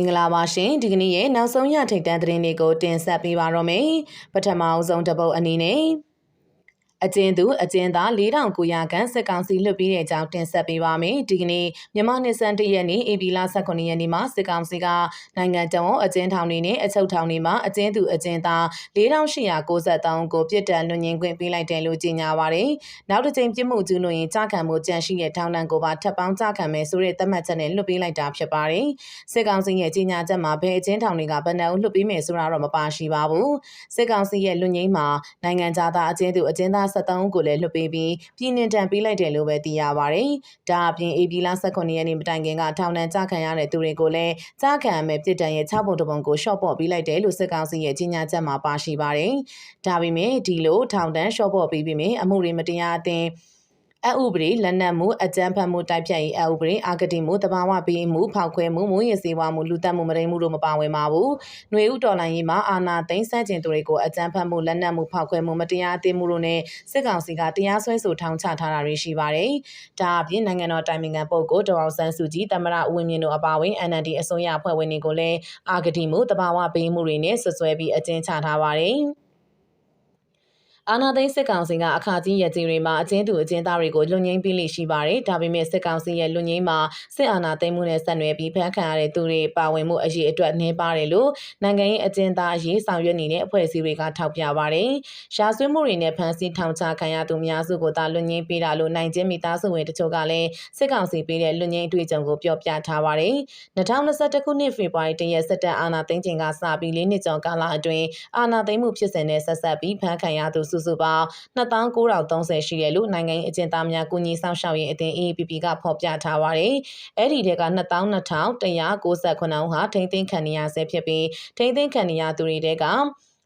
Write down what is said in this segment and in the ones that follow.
င်္ဂလာပါရှင်ဒီကနေ့ရဲ့နောက်ဆုံးရထိတ်တန်းသတင်းတွေကိုတင်ဆက်ပေးပါတော့မယ်ပထမအဆုံးတစ်ပုတ်အနေနဲ့ အကျဉ်သူအကျဉ်သား4900ခန့်စစ်ကောင်စီလွှတ်ပြီးတဲ့အကြောင်းတင်ဆက်ပေးပါမယ်ဒီကနေ့မြန်မာနှစ်စံတရက်နေ့ AB လ18ရက်နေ့မှာစစ်ကောင်စီကနိုင်ငံတော်အကျဉ်းထောင်တွေနဲ့အချုပ်ထောင်တွေမှာအကျဉ်သူအကျဉ်းသား4893ကိုပြစ်ဒဏ်လွှတ်ငင်းခွင့်ပေးလိုက်တယ်လို့ကြေညာပါတယ်နောက်တစ်ကြိမ်ပြစ်မှုကျူးလွန်ရင်ကြာခံမှုကြန့်ရှိတဲ့ထောင်ဒဏ်ကိုပါထပ်ပေါင်းကြာခံမယ်ဆိုတဲ့သတ်မှတ်ချက်နဲ့လွှတ်ပေးလိုက်တာဖြစ်ပါတယ်စစ်ကောင်စီရဲ့ကြေညာချက်မှာဘယ်အကျဉ်းထောင်တွေကဘယ်နှအုပ်လွှတ်ပေးမယ်ဆိုတာတော့မပါရှိပါဘူးစစ်ကောင်စီရဲ့လွှတ်ငင်းမှာနိုင်ငံသားအကျဉ်သူအကျဉ်းသား73ဦးကိုလည်းလွှတ်ပေးပြီးပြည်နှင်တံပေးလိုက်တယ်လို့ပဲသိရပါတယ်။ဒါအပြင် AB လ18ရက်နေ့မတိုင်ခင်ကထောင်ဒဏ်ကြာခံရတဲ့သူတွေကိုလည်းကြာခံရမယ့်ပြည်တံရဲ့6ပုံတပုံကိုရှော့ပေါ့ပေးလိုက်တယ်လို့စစ်ကောင်စီရဲ့ကြီးညာချက်မှာပါရှိပါတယ်။ဒါပေမဲ့ဒီလိုထောင်ဒဏ်ရှော့ပေါ့ပေးပြီးမြင်အမှုတွေမတရားအသင်း အဥပဒေလက်နက်မှုအကြမ်းဖက်မှုတိုက်ဖြတ်ရေးအဥပဒေအာဂတိမှုတဘာဝပေးမှုဖောက်ခွဲမှုမူရစေဝါမှုလူတက်မှုမရိမှုတို့မပါဝင်ပါဘူး။ຫນွေဥတော်လိုင်းရေးမှာအာဏာသိမ်းဆန့်ကျင်သူတွေကိုအကြမ်းဖက်မှုလက်နက်မှုဖောက်ခွဲမှုမတရားအသင်းမှုတို့နဲ့စစ်ကောင်စီကတရားစွဲဆိုထောင်ချထားတာတွေရှိပါတယ်။ဒါအပြင်နိုင်ငံတော်တိုင်ပင်ခံပုဂ္ဂိုလ်ဒေါအောင်ဆန်းစုကြည်တမရဦးဝင်းမြင့်တို့အပါအဝင် NLD အစိုးရအဖွဲ့ဝင်တွေကိုလည်းအာဂတိမှုတဘာဝပေးမှုတွေနဲ့ဆွဆွဲပြီးအကျဉ်းချထားပါတယ်။ အာနာသိန်းစစ်ကောင်စီကအခါကြီးရကြီးတွေမှာအကျဉ်းသူအကျဉ်းသားတွေကိုလွတ်ငင်းပေးလိရှိပါတယ်။ဒါပေမဲ့စစ်ကောင်စီရဲ့လွတ်ငင်းမှာစစ်အာဏာသိမ်းမှုနဲ့ဆက်နွယ်ပြီးဖမ်းခံရတဲ့သူတွေပါဝင်မှုအရေးအတွက်နှင်းပါတယ်လို့နိုင်ငံရေးအကျဉ်းသားအရေးဆောင်ရွက်နေတဲ့အဖွဲ့အစည်းတွေကထောက်ပြပါတယ်။ရှားဆွေးမှုတွေနဲ့ဖမ်းဆီးထောင်ချခံရသူများစုကိုသာလွတ်ငင်းပေးတာလို့နိုင်ကျင်းမိသားစုဝင်တချို့ကလည်းစစ်ကောင်စီပေးတဲ့လွတ်ငင်းအတွေ့အကြုံကိုပြောပြထားပါတယ်။2021ခုနှစ်ဖေဖော်ဝါရီလရက်စစ်တပ်အာဏာသိမ်းချိန်ကစပြီး၄နှစ်ကျော်ကာလအတွင်းအာဏာသိမ်းမှုဖြစ်စဉ်နဲ့ဆက်ဆက်ပြီးဖမ်းခံရသူစုစုပေါင်း2930ရှိတယ်လို့နိုင်ငံရေးအကျဉ်းသားများကုညီဆောင်ရှောက်ရေးအသင်း AAPP ကဖော်ပြထားပါတယ်။အဲ့ဒီထဲက22,198ဦးဟာထိမ့်သိမ်းခံနေရဆဲဖြစ်ပြီးထိမ့်သိမ်းခံနေရသူတွေတဲက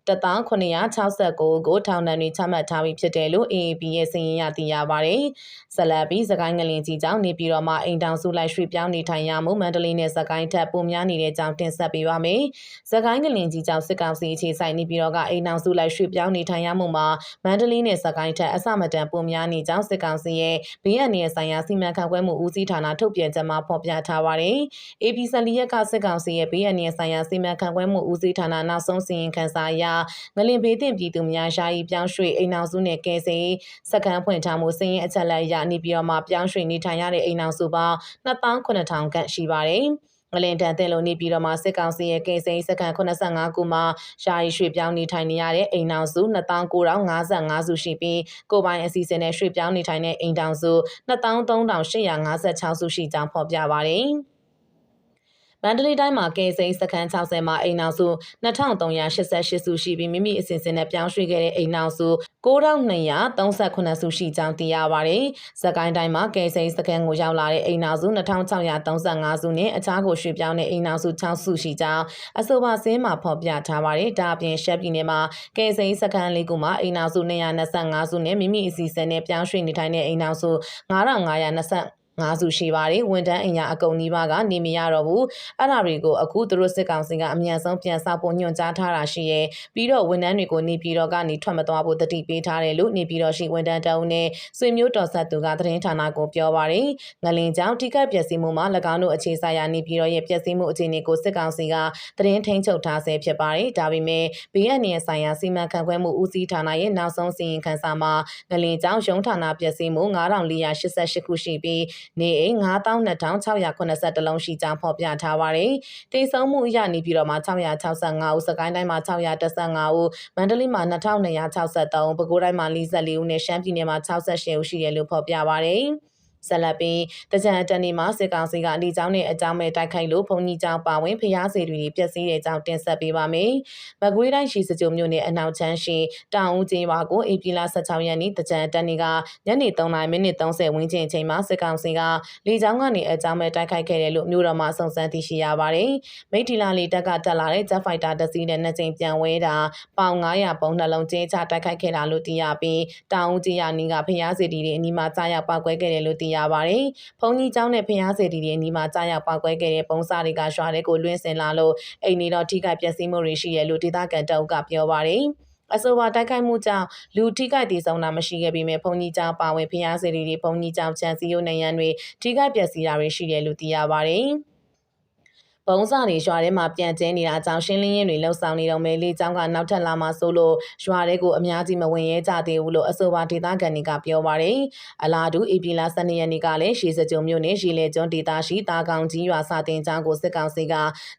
1969ကိုထောင်ဒဏ်တွေချမှတ်ထားပြီးဖြစ်တယ်လို့ AAB ရဲ့စာရင်းရသိရပါတယ်။ဇလပ်ပြီးစကိုင်းငလင်ကြီးကြောင့်နေပြည်တော်မှာအိမ်တောင်စုလိုက်ရွှေ့ပြောင်းနေထိုင်ရမှုမန္တလေးနဲ့စကိုင်းထက်ပိုများနေတဲ့ကြောင်းတင်ဆက်ပေးပါမယ်။စကိုင်းငလင်ကြီးကြောင့်စစ်ကောင်စီအခြေဆိုင်နေပြည်တော်ကအိမ်တောင်စုလိုက်ရွှေ့ပြောင်းနေထိုင်ရမှုမှာမန္တလေးနဲ့စကိုင်းထက်အစမတန်ပိုများနေကြောင်းစစ်ကောင်စီရဲ့ဘေးအန္တရာယ်ဆိုင်ရာစီမံခန့်ခွဲမှုဦးစီးဌာနထုတ်ပြန်ချက်မှာဖော်ပြထားပါတယ်။ AP ဆလီရက်ကစစ်ကောင်စီရဲ့ဘေးအန္တရာယ်ဆိုင်ရာစီမံခန့်ခွဲမှုဦးစီးဌာနနောက်ဆုံးစီရင်ခန်းစာအရငလင်ဘေးသင့်ပြည်သူများယာယီပြောင်းရွှေ့အိမ်အောင်စုနဲ့ကယ်ဆယ်စခန်းဖွင့်ထားမှုစည်ရင်အချက်လက်ရနေပြီးတော့မှပြောင်းရွှေ့နေထိုင်ရတဲ့အိမ်အောင်စုပေါင်း28000ခန့်ရှိပါတယ်။မလင်တန်တဲ့လုံနေပြီးတော့မှစစ်ကောင်စီရဲ့ကင်စိန်စကန်85ခုမှာယာယီရွှေ့ပြောင်းနေထိုင်နေရတဲ့အိမ်တောင်စု2955စုရှိပြီးကိုပိုင်အစီအစဉ်နဲ့ရွှေ့ပြောင်းနေထိုင်တဲ့အိမ်တောင်စု23856စုရှိကြောင်းဖော်ပြပါတယ်။ မန္တလေးတိုင်းမှာကယ်ဆယ်စခန်း60မှာအိမ်နောက်စု2388စုရှိပြီးမိမိအစဉ်စဉ်နဲ့ပြောင်းရွှေ့ခဲ့တဲ့အိမ်နောက်စု9238စုရှိကြောင်းသိရပါတယ်။စကိုင်းတိုင်းမှာကယ်ဆယ်စခန်းကိုရောက်လာတဲ့အိမ်နောက်စု2635စုနဲ့အခြားကိုရွှေ့ပြောင်းတဲ့အိမ်နောက်စု6စုရှိကြောင်းအဆိုပါစင်းမှာဖော်ပြထားပါတယ်။ဒါအပြင်ရှက်ပြည်နယ်မှာကယ်ဆယ်စခန်းလေးခုမှာအိမ်နောက်စု225စုနဲ့မိမိအစီအစဉ်နဲ့ပြောင်းရွှေ့နေထိုင်တဲ့အိမ်နောက်စု9520 ငါးစုရှိပါတယ်ဝန်တန်းအင်ရအကုန်နီးပါးကနေမရတော့ဘူးအဲ့ဒါတွေကိုအခုသူတို့စစ်ကောင်စီကအမြန်ဆုံးပြန်ဆောက်ဖို့ညွှန်ကြားထားတာရှိရဲ့ပြီးတော့ဝန်တန်းတွေကိုနေပြည်တော်ကနေထွက်မသွားဖို့တတိပေးထားတယ်လို့နေပြည်တော်ရှိဝန်တန်းတအုပ်နဲ့ဆွေမျိုးတော်ဆက်သူကသတင်းဌာနကိုပြောပါတယ်ငလင်ကြောင့်ထိခိုက်ပျက်စီးမှုမှာ၎င်းတို့အခြေဆိုင်ရာနေပြည်တော်ရဲ့ပျက်စီးမှုအခြေအနေကိုစစ်ကောင်စီကသတင်းထိန်ချုပ်ထားဆဲဖြစ်ပါတယ်ဒါပေမဲ့ BNN ဆိုင်ရာစီမံခန့်ခွဲမှုဦးစီးဌာနရဲ့နောက်ဆုံးစီရင်ခန်းစာမှာငလင်ကြောင့်ရုံးဌာနပျက်စီးမှု9488ခုရှိပြီးနေအိမ်92,680လုံးရှိကြောင်းဖော်ပြထားပါတယ်။တိတ်ဆုံးမှုရနေပြီးတော့မှ665ဦးစကိုင်းတိုင်းမှာ615ဦးမန္တလေးမှာ2263ဦးပဲခူးတိုင်းမှာ44ဦးနဲ့ရှမ်းပြည်နယ်မှာ68ဦးရှိတယ်လို့ဖော်ပြပါတယ်။ ဆက်လက်ပြီးတကြံတန်ဒီမှာစစ်ကောင်စီကအလီကျောင်းနဲ့အကြောင်းမဲ့တိုက်ခိုက်လို့ဘုံကြီးကျောင်းပါဝင်ဖျားစီတွေပျက်စီးတဲ့ကြောင်းတင်ဆက်ပေးပါမယ်။မကွေးတိုင်းရှိစကြုံမြို့နယ်အနောက်ချမ်းရှိတောင်ဦးကျေးရွာကိုဧပြီလ16ရက်နေ့တကြံတန်ဒီကညနေ3:30မိနစ်30ဝန်းကျင်အချိန်မှာစစ်ကောင်စီကလေကြောင်းကနေအကြောင်းမဲ့တိုက်ခိုက်ခဲ့တယ်လို့မြို့တော်မှာစုံစမ်းသိရှိရပါတယ်။မိထီလာလီတပ်ကတက်လာတဲ့ Jet Fighter တစ်စီးနဲ့နှစ်ကြိမ်ပြန်ဝဲတာပေါင်900ပုံနှလုံးကျင်းချတိုက်ခိုက်ခဲ့တာလို့သိရပြီးတောင်ဦးကျေးရွာနီးကဖျားစီတွေအနီးမှာကြားရောက်ပောက်ကွဲခဲ့တယ်လို့သိရပါတယ်။ဘုံကြီးကျောင်းနဲ့ဖျားစေတီတွေအနီးမှာကြားရောက်ပောက်ကွဲခဲ့တဲ့ပုံစံတွေကရွာတွေကိုလွှင့်စင်လာလို့အိမ်နေတော့ထိခိုက်ပျက်စီးမှုတွေရှိရလို့ဒေသခံတအုပ်ကပြောပါတယ်။အဆိုပါတိုက်ခိုက်မှုကြောင့်လူထိခိုက်ဒေဆုံးတာမရှိခဲ့ပေမဲ့ဘုံကြီးကျောင်းပါဝင်ဖျားစေတီတွေဘုံကြီးကျောင်းချန်စီယိုနေရန်တွေထိခိုက်ပျက်စီးတာတွေရှိတယ်လို့သိရပါတယ်။ ဘုံစာတွေရွာထဲမှာပြန်ကျဲနေတာကြောင့်ရှင်းလင်းရေးတွေလှုပ်ဆောင်နေတော့မယ်လေကျောင်းကနောက်ထပ်လာမှဆိုလို့ရွာတွေကိုအများကြီးမဝင်ရဲကြသေးဘူးလို့အဆိုပါဒေသခံတွေကပြောပါတယ်အလားတူအေပီလာ12ရက်နေ့ကလည်းရှေးစကြုံမြို့နယ်ရှီလေကျွန်းဒေသရှိတာကောင်ကြီးရွာစာတင်ကျောင်းကိုစစ်ကောင်စီက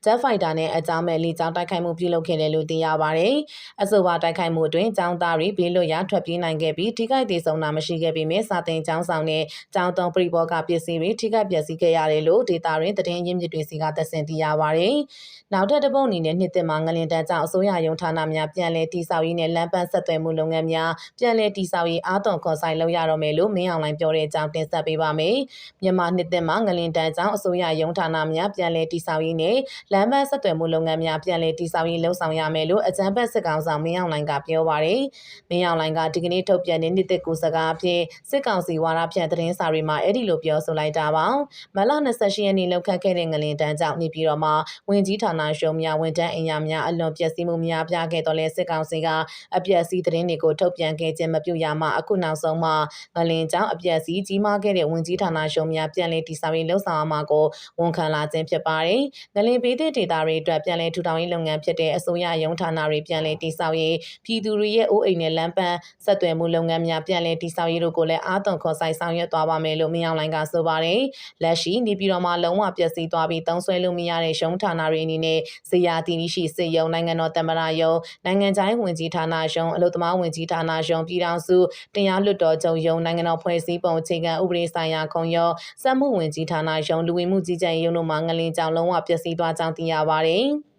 ဂျက်ဖိုက်တာနဲ့အကြောင်းမဲ့လေကျောင်းတိုက်ခိုက်မှုပြုလုပ်ခဲ့တယ်လို့သိရပါတယ်အဆိုပါတိုက်ခိုက်မှုအတွင်းကျောင်းသားတွေဘေးလွတ်ရာထွက်ပြေးနိုင်ခဲ့ပြီးထိခိုက်ဒေဆုံးတာမရှိခဲ့ပေမဲ့စာတင်ကျောင်းဆောင်နဲ့ကျောင်းသုံးပရိဘောကပစ္စည်းတွေထိခိုက်ပျက်စီးခဲ့ရတယ်လို့ဒေတာရင်းသတင်းရင်းမြစ်တွေစီကသက်ဆင်သိရပါတယ်။နောက်ထပ်တစ်ပုတ်အနေနဲ့နှစ်သက်မှာငလင်တန်းကြောင့်အစိုးရရုံးဌာနများပြန်လည်တည်ဆောက်ရေးနဲ့လမ်းပန်းဆက်သွယ်မှုလုပ်ငန်းများပြန်လည်တည်ဆောက်ရေးအားသွန်ခွန်ဆိုင်လုပ်ရတော့မယ်လို့မင်းအောင်လှိုင်ပြောတဲ့အကြောင်းတင်ဆက်ပေးပါမယ်။မြန်မာနှစ်သက်မှာငလင်တန်းကြောင့်အစိုးရရုံးဌာနများပြန်လည်တည်ဆောက်ရေးနဲ့လမ်းပန်းဆက်သွယ်မှုလုပ်ငန်းများပြန်လည်တည်ဆောက်ရေးလှုံ့ဆော်ရမယ်လို့အကြံဖက်စစ်ကောင်ဆောင်မင်းအောင်လှိုင်ကပြောပါတယ်။မင်းအောင်လှိုင်ကဒီကနေ့ထုတ်ပြန်တဲ့နှစ်သက်ကိုစကားအဖြစ်စစ်ကောင်စီဝါဒဖြန့်သတင်းစာတွေမှာအဲ့ဒီလိုပြောဆိုလိုက်တာပါ။မလ28ရက်နေ့လောက်ခတ်ခဲ့တဲ့ငလင်တန်းကြောင့်နေပြည်တော်မှာဝင်ကြီးဌာနရှုံများဝန်တန်းအင်ယာများအလွန်ပျက်စီးမှုများပြားခဲ့တော့လဲစစ်ကောင်စီကအပျက်စီးသတင်းတွေကိုထုတ်ပြန်ခဲ့ခြင်းမပြုရမှအခုနောက်ဆုံးမှာငလင်ကြောင့်အပျက်စီးကြီးမားခဲ့တဲ့ဝင်ကြီးဌာနရှုံများပြန်လည်တည်ဆောက်ရေးလှုပ်ဆောင်မှာကိုဝန်ခံလာခြင်းဖြစ်ပါတယ်။ငလင်ပေးတဲ့ဒေတာတွေအတွက်ပြန်လည်ထူထောင်ရေးလုပ်ငန်းဖြစ်တဲ့အစိုးရရုံးဌာနတွေပြန်လည်တည်ဆောက်ရေးပြည်သူတွေရဲ့အိုးအိမ်နဲ့လမ်းပန်းဆက်သွယ်မှုလုပ်ငန်းများပြန်လည်တည်ဆောက်ရေးတို့ကိုလည်းအားသွန်ခွန်ဆိုင်ဆောင်ရွက်သွားပါမယ်လို့မင်းအောင်လှိုင်ကဆိုပါတယ်။လက်ရှိနေပြည်တော်မှာလုံးဝပျက်စီးသွားပြီးသုံးဆွဲလို့မရတဲ့ရုံးဌာနတွေအနေနဲ့ဇေယျတီနီရှိစေယုံနိုင်ငံတော်တမရယုံနိုင်ငံခြားရေးဝန်ကြီးဌာနယုံအလို့သမားဝန်ကြီးဌာနယုံပြည်ထောင်စုတရားလွတ်တော်ချုပ်ယုံနိုင်ငံတော်ဖွဲ့စည်းပုံအခြေခံဥပဒေဆိုင်ရာခုံရုံးစက်မှုဝန်ကြီးဌာနယုံလူဝင်မှုကြီးကြပ်ရေးယုံတို့မှာငလင်ကြောင်လုံးဝပျက်စီးသွားကြောင်းသိရပါတယ်။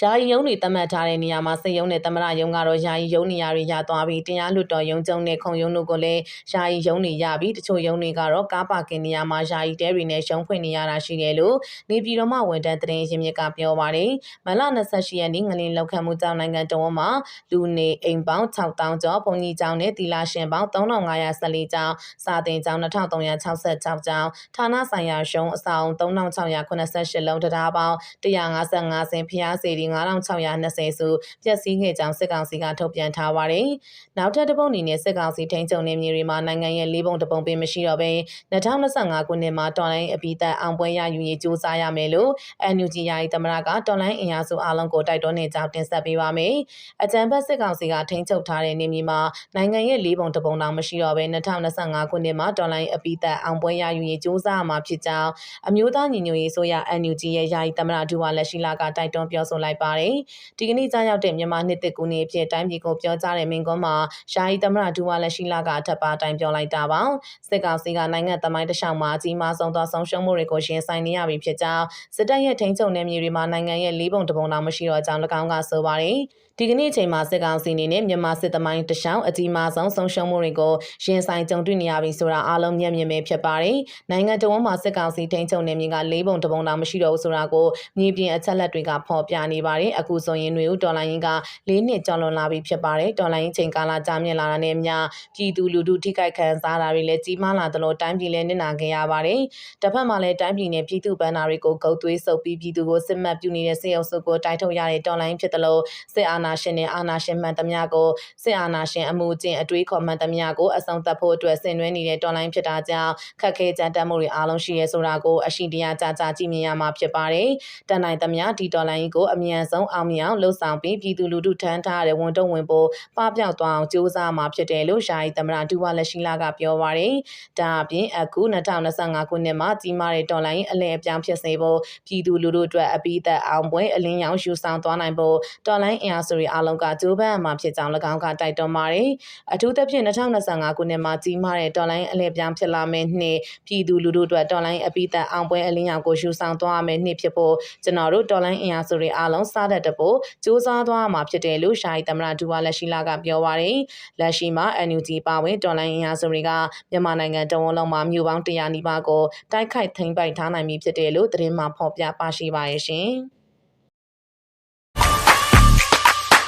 ယာယီရုံးတွေတတ်မှတ်ထားတဲ့နေရာမှာစစ်ရုံးနဲ့သမရရုံးကတော့ယာယီရုံးနေရာတွေရသွားပြီးတရားလွတ်တော်ရုံးကျုံနဲ့ခုံရုံးတို့ကိုလည်းယာယီရုံးတွေရပြီးတချို့ရုံးတွေကတော့ကားပါကင်နေရာမှာယာယီတဲတွေနဲ့ရုံးဖွင့်နေရတာရှိတယ်လို့နေပြည်တော်မှဝန်တန်းတရင်ရင်းမြစ်ကပြောပါတယ်။မလ28ရက်နေ့ငလင်လောက်ခံမှုကြောင့်နိုင်ငံတော်မှာလူနေအိမ်ပေါင်း6000ကျော်ဘုံကြီးကျောင်းနဲ့တီလာရှင်ပေါင်း3514ကျောင်းစာတင်ကျောင်း2366ကျောင်းဌာနဆိုင်ရာရုံးအဆောင်3688လုံးတရားပေါင်း155ဆင်ဖျားစီဒီ9620စုပျက်စီးခဲ့ကြောင်းစစ်ကောင်စီကထုတ်ပြန်ထားပါတယ်။နောက်ထပ်တစ်ပုံအနေနဲ့စစ်ကောင်စီထိန်းချုပ်နေမြေတွေမှာနိုင်ငံရဲ့လေးပုံတစ်ပုံပင်မရှိတော့ဘဲ2025ခုနှစ်မှာတော်လိုင်းအပိသက်အောင်ပွဲရယူရေးစူးစမ်းရမယ်လို့ NUG ယာယီသမရကတော်လိုင်းအင်အားစုအလုံးကိုတိုက်တွန်းနေကြောင်းတင်ဆက်ပေးပါမယ်။အကြံဖက်စစ်ကောင်စီကထိန်းချုပ်ထားတဲ့နေမြေမှာနိုင်ငံရဲ့လေးပုံတစ်ပုံတောင်မရှိတော့ဘဲ2025ခုနှစ်မှာတော်လိုင်းအပိသက်အောင်ပွဲရယူရေးစူးစမ်းမှာဖြစ်ကြောင်းအမျိုးသားညီညွတ်ရေးဆိုရ NUG ရဲ့ယာယီသမရဒူဝါလက်ရှိလာကတိုက်တွန်းပြောဆိုလိုက်ပါတယ်။ဒီကနေ့ကြားရောက်တဲ့မြန်မာနှစ်သက်ကူနေအဖြစ်တိုင်းပြည်ကိုပြောကြားတဲ့မင်းကွန်းမှာယာယီသမရဒူဝါလက်ရှိလာကအထက်ပါတိုင်ပြောလိုက်တာပါ။စစ်ကောင်စီကနိုင်ငံသမိုင်းတစ်လျှောက်မှာအကြီးမားဆုံးသောဆုံးရှုံးမှုတွေကိုရင်ဆိုင်နေရပြီဖြစ်ကြောင်းစစ်တပ်ရဲ့ထိန်းချုပ်နယ်မြေတွေမှာနိုင်ငံရဲ့လေးပုံတစ်ပုံတောင်မရှိတော့ကြောင်း၎င်းကဆိုပါတယ်။ ဒီကနေ့အချိန်မှာစစ်ကောင်စီအနေနဲ့မြန်မာစစ်သမိုင်းတခြားအကြီးမားဆုံးဆုံးရှုံးမှုတွေကိုရင်ဆိုင်ကြုံတွေ့နေရပြီဆိုတာအားလုံးမျက်မြင်ပဲဖြစ်ပါတယ်။နိုင်ငံတော်မှာစစ်ကောင်စီထိန်းချုပ်နေမြင်က၄ပုံတပုံတောင်မရှိတော့ဘူးဆိုတာကိုမြေပြင်အချက်လက်တွေကဖော်ပြနေပါတယ်။အခုဆိုရင်ຫນွေဦးတော်လိုင်းရင်က၄နှစ်ကျော်လွန်လာပြီဖြစ်ပါတယ်။တော်လိုင်းချိန်ကာလကြာမြင့်လာတာနဲ့အမျှပြည်သူလူထုထိခိုက်ခံစားတာတွေလည်းကြီးမားလာသလိုတိုင်းပြည်လည်းနစ်နာခဲ့ရပါတယ်။တစ်ဖက်မှာလည်းတိုင်းပြည်နဲ့ပြည်သူ့ဗန္နာတွေကိုဂုတ်သွေးဆုပ်ပြီးပြည်သူကိုစစ်မှတ်ပြုနေတဲ့စေအုပ်စုကိုတိုက်ထုတ်ရတဲ့တော်လိုင်းဖြစ်တယ်လို့စစ်အာဏာရှင်နဲ့အာဏာရှင်မှန်သမျှကိုစစ်အာဏာရှင်အမှုကျင့်အတွေးခေါ်မှန်သမျှကိုအဆုံးသတ်ဖို့အတွက်ဆင်နွှဲနေတဲ့တော်လိုင်းဖြစ်တာကြောင့်ခက်ခဲကြမ်းတမ်းမှုတွေအားလုံးရှိရဲဆိုတာကိုအရှိတရားကြကြကြည့်မြင်ရမှာဖြစ်ပါတယ်။တန်နိုင်သမျှဒီတော်လိုင်းကိုအမြန်ဆုံးအောင်မြင်အောင်လှုပ်ဆောင်ပြီးပြည်သူလူထုထမ်းထားတဲ့ဝန်တုံးဝင်ပို့ပပျောက်သွားအောင်ကြိုးစားမှာဖြစ်တယ်လို့ယာယီသမရဒူဝါလက်ရှိလာကပြောပါတယ်။ဒါအပြင်အခု2025ခုနှစ်မှာကြီးမားတဲ့တော်လိုင်းအလဲအပြောင်းဖြစ်စေဖို့ပြည်သူလူထုအတွက်အပိသက်အောင်ပွဲအလင်းရောင်ယူဆောင်သွားနိုင်ဖို့တော်လိုင်းအင်အားစုတွေအားလုံးကကြိုးပမ်းမှာဖြစ်ကြောင်း၎င်းကတိုက်တွန်းပါတယ်။အထူးသဖြင့်2025ခုနှစ်မှာကြီးမားတဲ့တော်လိုင်းအလဲပြောင်းဖြစ်လာမယ့်နှစ်ပြည်သူလူထုအတွက်တော်လိုင်းအပိသက်အောင်ပွဲအလင်းရောင်ကိုယူဆောင်သွားမယ့်နှစ်ဖြစ်ဖို့ကျွန်တော်တို့တော်လိုင်းအင်အားစုတွေအားလုံးစားတတ်တဖို့စူးစမ်းသွားမှာဖြစ်တယ်လို့ရှာယီသမရဒူဝါလက်ရှိလာကပြောပါတယ်။လက်ရှိမှာ NUG ပါဝင်တော်လိုင်းအင်အားစုတွေကမြန်မာနိုင်ငံတဝန်လုံးမှာမြို့ပေါင်း100နီးပါးကိုတိုက်ခိုက်ထိန်းပိုက်ထားနိုင်ပြီဖြစ်တယ်လို့သတင်းမှဖော်ပြပါရှိပါရဲ့ရှင်။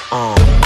Um.